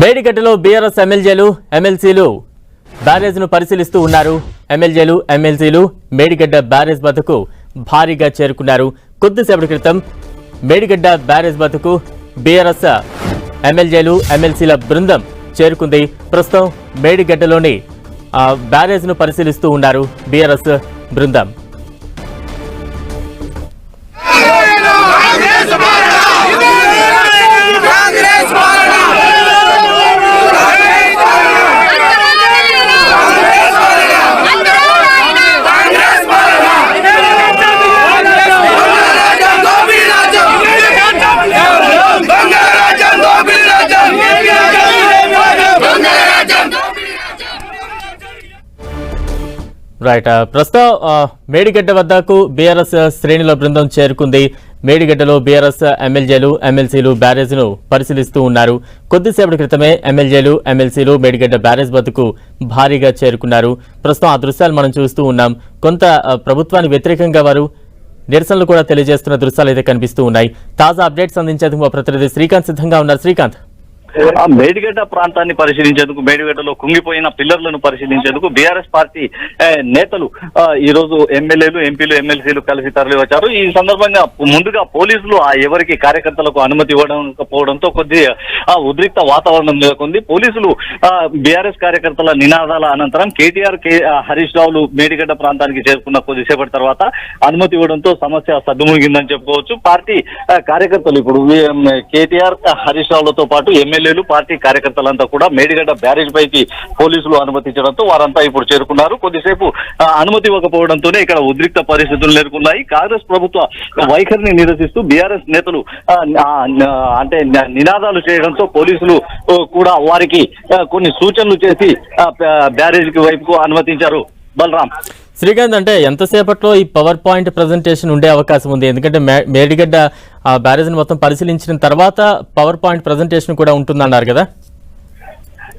మేడిగడ్డలో BRS ఎమ్మెల్యేలు ఎమ్మెల్సీలు బ్యారేజ్ను పరిశీలిస్తూ ఉన్నారు. ఎమ్మెల్యేలు ఎమ్మెల్సీలు మేడిగడ్డ బ్యారేజ్ వద్దకు భారీగా చేరుకున్నారు. కొద్దిసేపటి క్రితం మేడిగడ్డ బ్యారేజ్ వద్దకు బీఆర్ఎస్ ఎమ్మెల్యేలు ఎమ్మెల్సీల బృందం చేరుకుంది. ప్రస్తుతం మేడిగడ్డలోని బ్యారేజ్ను పరిశీలిస్తూ ఉన్నారు బీఆర్ఎస్ బృందం. రైట్ ప్రస్తుతం మేడిగడ్డ వద్దకు బీఆర్ఎస్ శ్రేణుల బృందం చేరుకుంది. మేడిగడ్డలో బీఆర్ఎస్ ఎమ్మెల్యేలు ఎమ్మెల్సీలు బ్యారేజ్ను పరిశీలిస్తూ ఉన్నారు. కొద్దిసేపటి క్రితమే ఎమ్మెల్యేలు ఎమ్మెల్సీలు మేడిగడ్డ బ్యారేజ్ వద్దకు భారీగా చేరుకున్నారు. ప్రస్తుతం ఆ దృశ్యాలు మనం చూస్తూ ఉన్నాం. కొంత ప్రభుత్వానికి వ్యతిరేకంగా వారు నిరసనలు కూడా తెలియజేస్తున్న దృశ్యాలు అయితే కనిపిస్తూ ఉన్నాయి. తాజా అప్డేట్స్ అందించేందుకు మా ప్రతినిధి శ్రీకాంత్ సిద్ధంగా ఉన్నారు. శ్రీకాంత్. ఆ మేడిగడ్డ ప్రాంతాన్ని పరిశీలించేందుకు మేడిగడ్డలో కుంగిపోయిన పిల్లర్లను పరిశీలించేందుకు బీఆర్ఎస్ పార్టీ నేతలు ఈ రోజు ఎమ్మెల్యేలు ఎంపీలు ఎమ్మెల్సీలు కలిసి తరలివచ్చారు ఈ సందర్భంగా ముందుగా పోలీసులు ఆ ఎవరికి కార్యకర్తలకు అనుమతి ఇవ్వకపోవడంతో కొద్ది ఆ, ఉద్రిక్త వాతావరణం నెలకొంది. పోలీసులు బీఆర్ఎస్ కార్యకర్తల నినాదాల అనంతరం కేటీఆర్ కే హరీష్ రావులు మేడిగడ్డ ప్రాంతానికి చేరుకున్న కొద్దిసేపటి తర్వాత అనుమతి ఇవ్వడంతో సమస్య సద్దుముగిందని చెప్పుకోవచ్చు. పార్టీ కార్యకర్తలు ఇప్పుడు కేటీఆర్ హరీష్ రావులతో పాటు ఎమ్మెల్యేలు పార్టీ కార్యకర్తలంతా కూడా మేడిగడ్డ బ్యారేజ్ పైకి పోలీసులు అనుమతించడంతో వారంతా ఇప్పుడు చేరుకున్నారు. కొద్దిసేపు అనుమతి ఇవ్వకపోవడంతోనే ఇక్కడ ఉద్రిక్త పరిస్థితులు నెలకొన్నాయి. కాంగ్రెస్ ప్రభుత్వ వైఖరిని నిరసిస్తూ బీఆర్ఎస్ నేతలు అంటే నినాదాలు చేయడంతో పోలీసులు కూడా వారికి కొన్ని సూచనలు చేసి బ్యారేజ్ వైపుకు అనుమతించారు. బలరాం. శ్రీకాంత్ అంటే ఎంతసేపట్లో ఈ పవర్ పాయింట్ ప్రజెంటేషన్ ఉండే అవకాశం ఉంది? ఎందుకంటే మే- మేడిగడ్డ ఆ బ్యారేజ్ని మొత్తం పరిశీలించిన తర్వాత పవర్ పాయింట్ ప్రజెంటేషన్ కూడా ఉంటుందన్నారు కదా?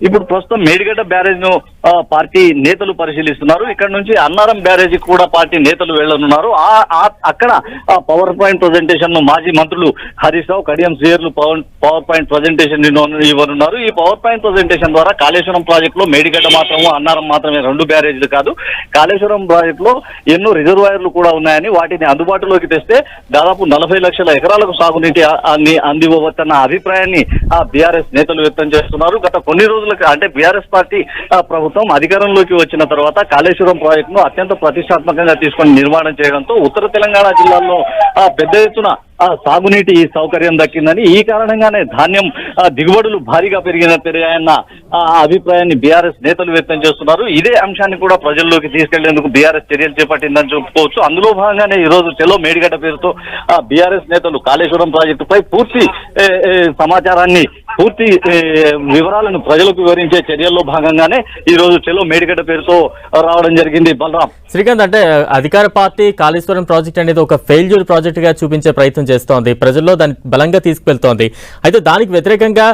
ఇప్పుడు ప్రస్తుతం మేడిగడ్డ బ్యారేజ్ను ఆ, పార్టీ నేతలు పరిశీలిస్తున్నారు. ఇక్కడ నుంచి అన్నారం బ్యారేజ్ కూడా పార్టీ నేతలు వెళ్ళనున్నారు ఆ- అక్కడ ఆ పవర్ పాయింట్ ప్రజెంటేషన్ను మాజీ మంత్రులు హరీష్ రావు కడియం శ్రీయర్లు పవర్ పవర్ పాయింట్ ప్రజెంటేషన్ ఇవ్వనున్నారు. ఈ పవర్ పాయింట్ ప్రజెంటేషన్ ద్వారా కాళేశ్వరం ప్రాజెక్ట్లో మేడిగడ్డ మాత్రము అన్నారం మాత్రమే రెండు బ్యారేజ్లు కాదు. కాళేశ్వరం ప్రాజెక్ట్లో ఎన్నో రిజర్వాయర్లు కూడా ఉన్నాయని వాటిని అందుబాటులోకి తెస్తే దాదాపు నలభై లక్షల ఎకరాలకు సాగునీటి అన్ని అందివ్వవచ్చన్న అభిప్రాయాన్ని ఆ బీఆర్ఎస్ నేతలు వ్యక్తం చేస్తున్నారు. గత కొన్ని రోజులకు అంటే బీఆర్ఎస్ పార్టీ ప్రభుత్వం అధికారంలోకి వచ్చిన తర్వాత కాళేశ్వరం ప్రాజెక్ట్ను అత్యంత ప్రతిష్టాత్మకంగా తీసుకొని నిర్మాణం చేయడంతో ఉత్తర తెలంగాణ జిల్లాల్లో పెద్ద ఎత్తున సాగునీటి సౌకర్యం దక్కిందని ఈ కారణంగానే ధాన్యం దిగుబడులు భారీగా పెరిగిన పెరిగాయన్న ఆ, అభిప్రాయాన్ని బీఆర్ఎస్ నేతలు వ్యక్తం చేస్తున్నారు. ఇదే అంశాన్ని కూడా ప్రజల్లోకి తీసుకెళ్ళేందుకు బీఆర్ఎస్ చర్యలు చేపట్టిందని చెప్పుకోవచ్చు. అందులో భాగంగానే ఈ రోజు చెలో మేడిగడ్డ పేరుతో బీఆర్ఎస్ నేతలు కాళేశ్వరం ప్రాజెక్టుపై పూర్తి సమాచారాన్ని పూర్తి వివరాలను ప్రజలకు వివరించే చర్యల్లో భాగంగానే ఈ రోజు చెలో మేడిగడ్డ పేరుతో రావడం జరిగింది. బలరాం. శ్రీకాంత్ అంటే అధికార పార్టీ కాళేశ్వరం ప్రాజెక్ట్ అనేది ఒక ఫెయిల్యూర్ ప్రాజెక్ట్గా చూపించే ప్రయత్నం చేస్తోంది. ప్రజల్లో దాన్ని బలంగా తీసుకువెళ్తోంది అయితే దానికి వ్యతిరేకంగా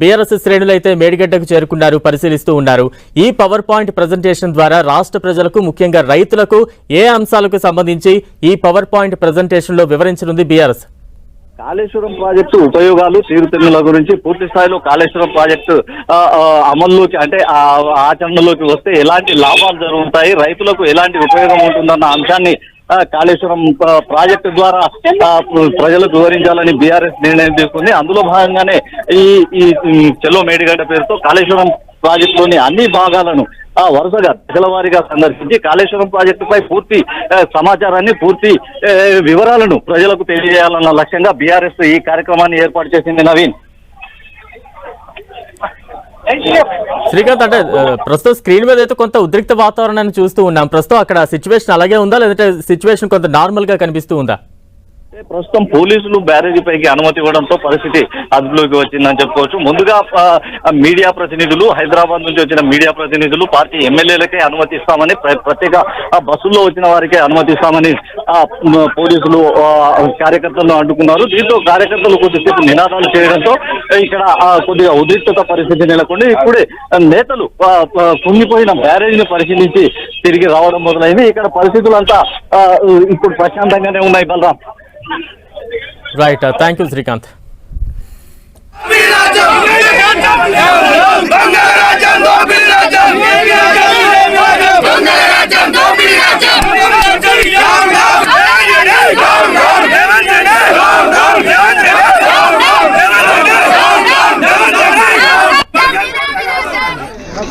బీఆర్ఎస్ శ్రేణులు అయితే మేడిగడ్డకు చేరుకున్నారు పరిశీలిస్తూ ఉన్నారు. ఈ పవర్ పాయింట్ ప్రజెంటేషన్ ద్వారా రాష్ట్ర ప్రజలకు ముఖ్యంగా రైతులకు ఏ అంశాలకు సంబంధించి ఈ పవర్ పాయింట్ ప్రజెంటేషన్లో వివరించనుంది బీఆర్ఎస్? కాళేశ్వరం ప్రాజెక్టు ఉపయోగాలు తీరుతెన్నుల గురించి పూర్తి స్థాయిలో కాళేశ్వరం ప్రాజెక్టు అమల్లోకి అంటే ఆ ఆచరణలోకి వస్తే ఎలాంటి లాభాలు జరుగుతాయి రైతులకు ఎలాంటి ఉపయోగం ఉంటుందన్న అంశాన్ని ఆ, కాళేశ్వరం ప్రాజెక్టు ద్వారా ప్రజలకు వివరించాలని బీఆర్ఎస్ నిర్ణయం తీసుకుంది. అందులో భాగంగానే ఈ ఈ ఈ చెల్లో మేడిగడ్డ పేరుతో కాళేశ్వరం ప్రాజెక్టులోని అన్ని భాగాలను వరుసగా దశల వారీగా సందర్శించి కాళేశ్వరం ప్రాజెక్టుపై పూర్తి సమాచారాన్ని పూర్తి వివరాలను ప్రజలకు తెలియజేయాలన్న లక్ష్యంగా బీఆర్ఎస్ ఈ కార్యక్రమాన్ని ఏర్పాటు చేసింది నవీన్. శ్రీకాంత్ అంటే ప్రస్తుతం స్క్రీన్ మీద అయితే కొంత ఉద్రిక్త వాతావరణాన్ని చూస్తూ ఉన్నాం. ప్రస్తుతం అక్కడ సిచ్యువేషన్ అలాగే ఉందా? లేదంటే సిచ్యువేషన్ కొంత నార్మల్గా కనిపిస్తూ ఉందా? ప్రస్తుతం పోలీసులు బ్యారేజీ పైకి అనుమతి ఇవ్వడంతో పరిస్థితి అదుపులోకి వచ్చిందని చెప్పుకోవచ్చు. ముందుగా మీడియా ప్రతినిధులు హైదరాబాద్ నుంచి వచ్చిన మీడియా ప్రతినిధులు పార్టీ ఎమ్మెల్యేలకే అనుమతిస్తామని ప్రత్యేక బస్సుల్లో వచ్చిన వారికే అనుమతిస్తామని పోలీసులు ఆ, కార్యకర్తలను అడ్డుకున్నారు దీంతో కార్యకర్తలు కొద్దిసేపు నినాదాలు చేయడంతో ఇక్కడ ఆ, కొద్దిగా ఉద్రిక్తత పరిస్థితి నెలకొని ఇప్పుడే నేతలు కుంగిపోయిన బ్యారేజ్ని పరిశీలించి తిరిగి రావడం మొదలైంది. ఇక్కడ పరిస్థితులంతా ఇప్పుడు ప్రశాంతంగానే ఉన్నాయి Balaram. Right, uh, thank you, Srikanth.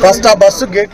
First ఆ బస్సు గేట్